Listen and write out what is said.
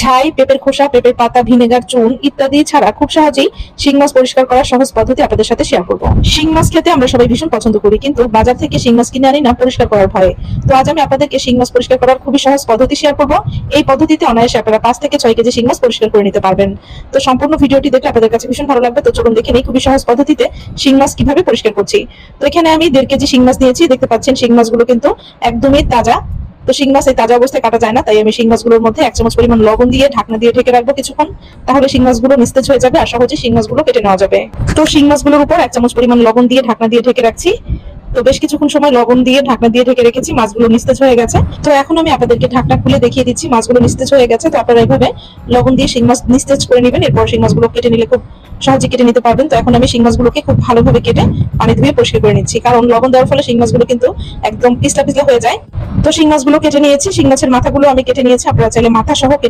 ছাই, পেঁপের খোসা, পেঁপের পাতা, ভিনেগার, চুন ইত্যাদি ছাড়া খুব সহজেই শিং মাছ পরিষ্কার করার সহজ পদ্ধতি আপনাদের সাথে শেয়ার করব। শিং মাছ খেতে আমরা সবাই ভীষণ পছন্দ করি, কিন্তু বাজার থেকে শিং মাছ কিনে আনি না, পরিষ্কার করার ভয়ে। তো আজ আমি আপনাদেরকে শিং মাছ পরিষ্কার করার খুবই সহজ পদ্ধতি শেয়ার করব। এই পদ্ধতিতে অনায়াসে আপনারা পাঁচ থেকে ছয় কেজি শিং মাছ পরিষ্কার করে নিতে পারবেন। তো সম্পূর্ণ ভিডিওটি দেখলে আপনাদের কাছে ভীষণ ভালো লাগবে। তো চলুন দেখে নিই খুবই সহজ পদ্ধতিতে শিং মাছ কীভাবে পরিষ্কার করছি। তো এখানে আমি দেড় কেজি শিং মাছ নিয়েছি, দেখতে পাচ্ছেন শিং মাছগুলো কিন্তু একদমই তাজা। তো শিং মাছ এই তাজা অবস্থায় কাটা যায় না, তাই আমি শিং মাছগুলোর মধ্যে এক চামচ পরিমাণ লবণ দিয়ে ঢাকনা দিয়ে ঢেকে রাখব কিছুক্ষণ, তাহলে শিং মাছগুলো নিস্তেজ হয়ে যাবে আর সহজে শিং মাছগুলো কেটে নেওয়া যাবে। তো শিং মাছগুলোর উপর এক চামচ পরিমাণ লবণ দিয়ে ঢাকনা দিয়ে ঢেকে রাখছি। তো বেশ কিছুক্ষণ সময় লবণ দিয়ে, ঢাকনা দিয়ে ঢেকে রেখেছি, মাছগুলো নিস্তেজ হয়ে গেছে। তো এখন আমি আপনাদেরকে ঢাকনা খুলে দেখিয়ে দিচ্ছি, মাছগুলো নিস্তেজ হয়ে গেছে। তো আপনারা এইভাবে লবণ দিয়ে শিং মাছ নিস্তেজ করে নেবেন, এরপর শিং মাছগুলো কেটে নিলে খুব সহজে কেটে নিতে পারবেন। তো এখন আমি শিং মাছগুলোকে খুব ভালোভাবে কেটে পানি ধুয়ে পরিষ্কার করে নিচ্ছি, কারণ লবণ দেওয়ার ফলে শিং মাছগুলো কিন্তু একদম পিছলা পিছলা হয়ে যায়। তো শিং মাছগুলো কেটে নিয়েছি, শিং মাছের মাথাগুলো আমি কেটে নিয়েছি, আপনারা চাইলে মাথা সহ কেটে